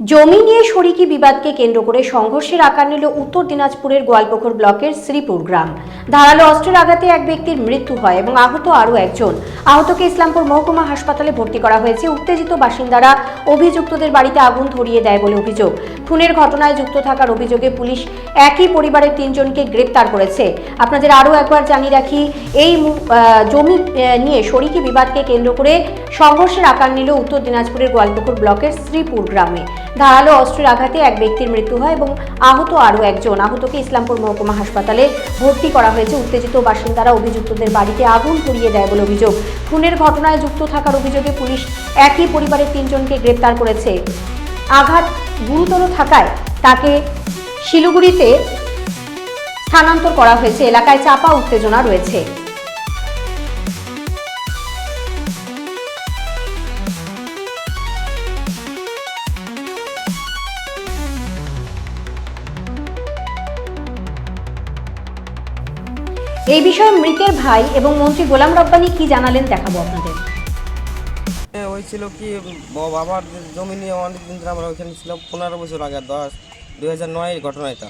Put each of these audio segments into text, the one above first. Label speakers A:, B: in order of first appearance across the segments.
A: জমি নিয়ে শরিকি বিবাদকে কেন্দ্র করে সংঘর্ষের আকার নিল উত্তর দিনাজপুরের গোয়ালপুকুর ব্লকের শ্রীপুর গ্রাম। ধারালো অস্ত্রের আঘাতে এক ব্যক্তির মৃত্যু হয় এবং আহত আরও একজন। আহতকে ইসলামপুর মহকুমা হাসপাতালে ভর্তি করা হয়েছে। উত্তেজিত বাসিন্দারা অভিযুক্তদের বাড়িতে আগুন ধরিয়ে দেয় বলে অভিযোগ। খুনের ঘটনায় যুক্ত থাকার অভিযোগে পুলিশ একই পরিবারের তিনজনকে গ্রেপ্তার করেছে। আপনাদের আরও একবার জানিয়ে রাখি, এই জমি নিয়ে শরিকি বিবাদকে কেন্দ্র করে সংঘর্ষের আকার নিল উত্তর দিনাজপুরের গোয়ালপুকুর ব্লকের শ্রীপুর গ্রামে। ধারালো অস্ত্রের আঘাতে এক ব্যক্তির মৃত্যু হয় এবং আহত আরও একজন। আহতকে ইসলামপুর মহকুমা হাসপাতালে ভর্তি করা হয়েছে। উত্তেজিত বাসিন্দারা অভিযুক্তদের বাড়িতে আগুন ধরিয়ে দেয় বলে অভিযোগ। খুনের ঘটনায় যুক্ত থাকার অভিযোগে পুলিশ একই পরিবারের তিনজনকে গ্রেপ্তার করেছে। আঘাত গুরুতর থাকায় তাকে শিলিগুড়িতে স্থানান্তর করা হয়েছে। এলাকায় চাপা উত্তেজনা রয়েছে। এই বিষয়ে মৃতের ভাই এবং মন্ত্রী গোলাম রব্বানি কি জানালেন দেখাবো আপনাদের।
B: হয়েছিল কি বাবার জমি নিয়ে অনেক দিন ধরে আমরা ওইখানে ছিলাম, পনেরো বছর আগে, দশ, দুই হাজার নয়ের ঘটনা এটা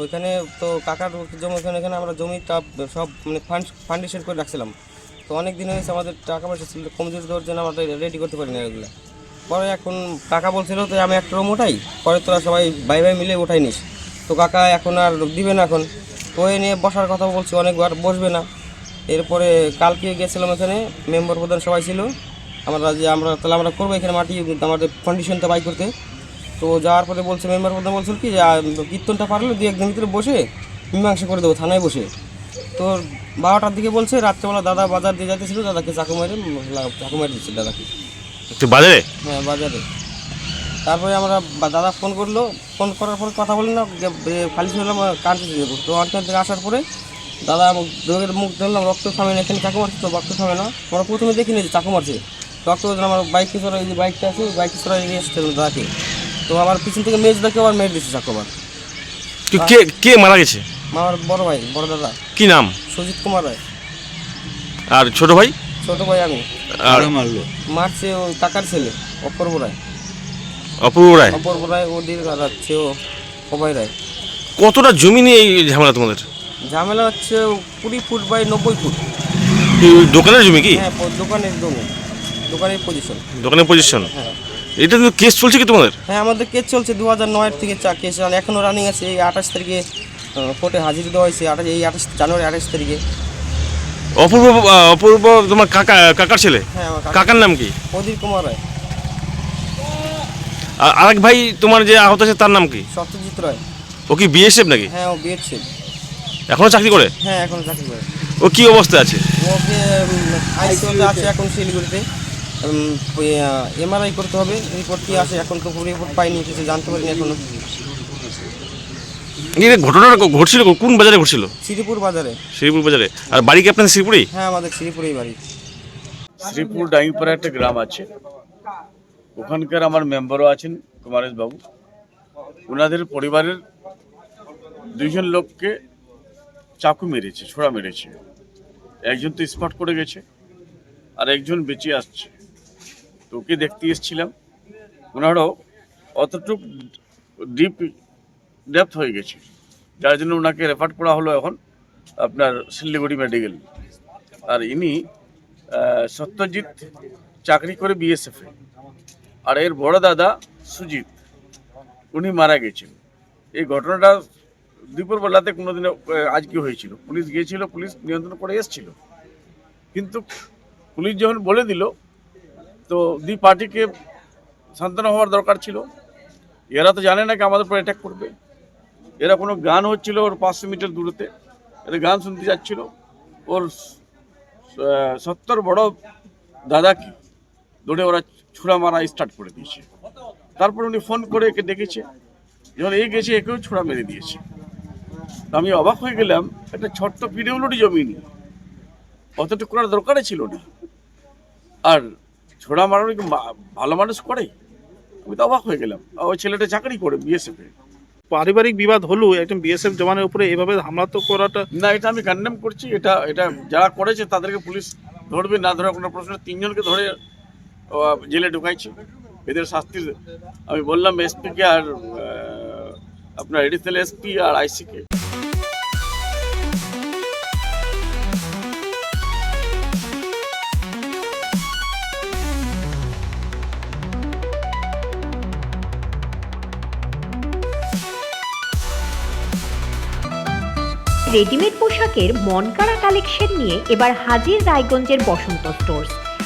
B: ওইখানে তো কাকার জমি ওখানে এখানে আমরা জমিটা সব মানে ফান্ড, ফান্ডেশন করে রাখছিলাম। তো অনেক দিন হয়েছে আমাদের টাকা পয়সা ছিল, কমজোরি দেওয়ার জন্য আমরা রেডি করতে পারি না এগুলো পরে এখন কাকা বলছিল তো আমি একটা রুম ওঠাই পরে তোরা সবাই ভাই ভাই মিলে ওঠাই নিস। তো কাকা এখন আর দিবে না এখন। এ নিয়ে বসার কথা বলছি অনেকবার বসবে না। এরপরে কালকে গেছিলাম এখানে মেম্বার প্রধান সবাই ছিল। আমরা যে আমরা তাহলে আমরা করব এখানে মাটি আমাদের কন্ডিশনটা বাই করতে। তো যাওয়ার পরে বলছে মেম্বার প্রধান বলছিল কি কীর্তনটা পারলে দু একদিন ভিতরে বসে মীমাংসা করে দেবো থানায় বসে। তো বারোটার দিকে বলছে রাত্রেবেলা দাদা বাজার দিয়ে যাইতেছিল দাদাকে চাকু মেরে চাকু মেরে দিচ্ছে দাদাকে।
C: বাজারে?
B: হ্যাঁ বাজারে। তারপরে আমরা বা- দাদা ফোন করল ফোন করার পরে কথা বলি না খালি ছিলাম কানতে যাব। তো আনতে থেকে আসার পরে দাদা রোগের মুখ ধরলাম রক্ত থামে না এখানে চাকু মারছে তো রক্ত থামে না। আমরা প্রথমে দেখিনি যে চাকু মারছে। রক্ত ধরে আমার বাইককে চড়া এই যে বাইকটা আছে বাইককে চড়া নিয়ে এসছে দাদাকে। তো আমার পিছন থেকে মেজ দাকে আবার মেরে দিচ্ছে চাকু আবার
C: তো কে কে মারা গেছে?
B: আমার বড় ভাই বড় দাদা।
C: কি নাম?
B: সুজিত কুমার রায়।
C: আর ছোট ভাই?
B: ছোট ভাই আমি।
C: আর
B: মারছে ও কাকার ছেলে অপূর্ব রায়।
C: অপূর্ব রায়?
B: অপূর্ব রায় ওদের যাচ্ছে ও সবাই রায়।
C: কতটা জমি নিয়ে এই ঝামেলা তোমাদের?
B: ঝামেলা হচ্ছে কুড়ি ফুট বাই নব্বই ফুট।
C: দোকানের জমি কি?
B: হ্যাঁ দোকানের জমি দোকানের পজিশন
C: দোকানের পজিশন
B: হ্যাঁ।
C: এটা তো কেস চলছে কি তোমাদের?
B: হ্যাঁ আমাদের কেস চলছে দু হাজার নয়ের থেকে চা কেস এখনও রানিং আছে এই আঠাশ তারিখে কোর্টে হাজির দেওয়া হয়েছে আঠাশ এই আঠাশ জানুয়ারি আঠাশ তারিখে।
C: অপূর্ব অপূর্ব তোমার কাকা কাকার ছেলে?
B: হ্যাঁ
C: কাকার নাম কি?
B: প্রদীপ কুমার রায়।
C: আর আরেক ভাই তোমার যে আহত আছে তার নাম কি?
B: সত্যজিৎ রায়।
C: ও কি বিএসএফ নাকি?
B: হ্যাঁ ও বিয়েছে
C: এখনও চাকরি করে?
B: হ্যাঁ এখন চাকরি করে।
C: ও কি অবস্থায় আছে?
B: ওকে আইসিওতে আছে এখন শিলিগুড়িতে। এমআরআই করতে হবে রিপোর্ট কি আসে এখন তো রিপোর্ট পাইনি কিছু জানতে পারিনি এখনও।
C: এই ঘটনাটা ঘটছিল কোন বাজারে ঘটছিল?
B: শ্রীপুর বাজারে।
C: শ্রীপুর বাজারে। আর বাড়ি কি আপনার শ্রীপুরেই?
B: হ্যাঁ আমাদের শ্রীপুরেই বাড়ি।
D: শ্রীপুর ডাঙ্গিপাড়া একটা গ্রাম আছে। ওখানকার আমার মেম্বারও আছেন কুমারেশ বাবু ওনাদের পরিবারের দুইজন লোককে চাকু মেরেছে, ছোড়া মেরেছে। একজন তো স্পট করে গেছে, আর একজন বেঁচে আসছে। তো ওকে দেখতে এসেছিলাম। ওনারও অতটুক ডিপ ডেপথ হয়ে গেছে। যার জন্য ওনাকে রেফার করা হলো এখন আপনার শিলিগুড়ি মেডিকেল। আর ইনি সত্যজিৎ চাকরি করে বিএসএফে আর এর বড় দাদা সুজিত উনি মারা গেছেন। এই ঘটনাটা দুপুরবেলাতে কোনোদিনও আহ, আজকে হয়েছিল? পুলিশ গিয়েছিল পুলিশ নিয়ন্ত্রণ করে এসেছিল। কিন্তু পুলিশ যখন বলে দিল তো দুই পার্টিকে সান্ত্বনা হওয়ার দরকার ছিল। এরা তো জানে না কি আমাদের উপর অ্যাটাক করবে। এরা কোনো গান হচ্ছিল ওর পাঁচশো মিটার দূরতে এরা গান শুনতে যাচ্ছিল। ওর সত্তর বড় দাদাকে দৌড়ে ওরা ছুড়া মারা স্টার্ট করে দিয়েছে। তারপর উনি ফোন করে একে ডেকেছে। যখন এই গেছে একেও ছুড়া মেরে দিয়েছে। আমি অবাক হয়ে গেলাম একটা ছোট্ট পিডিউলটি জমি নিয়ে। অতটুকু করার দরকারই ছিল না। আর ছোড়া মারানো কি ভালো মানুষ করে? আমি তো অবাক হয়ে গেলাম। ওই ছেলেটা চাকরি করে বিএসএফে
E: পারিবারিক বিবাদ হলো একজন বিএসএফ জওয়ানের উপরে এভাবে হামলা তো করাটা
D: না এটা আমি কন্ডেম করছি। এটা এটা যারা করেছে তাদেরকে পুলিশ ধরবে না ধরার কোনো প্রশ্ন। তিনজনকে ধরে জেলে ঢুকাইছে। এদের শাস্তির আমি বললাম, এসপিকে আর আপনার এডিশনাল এসপি আর আইসিকে।
A: রেডিমেড পোশাকের মনকাড়া কালেকশন নিয়ে এবার হাজির রায়গঞ্জের বসন্ত স্টোর্স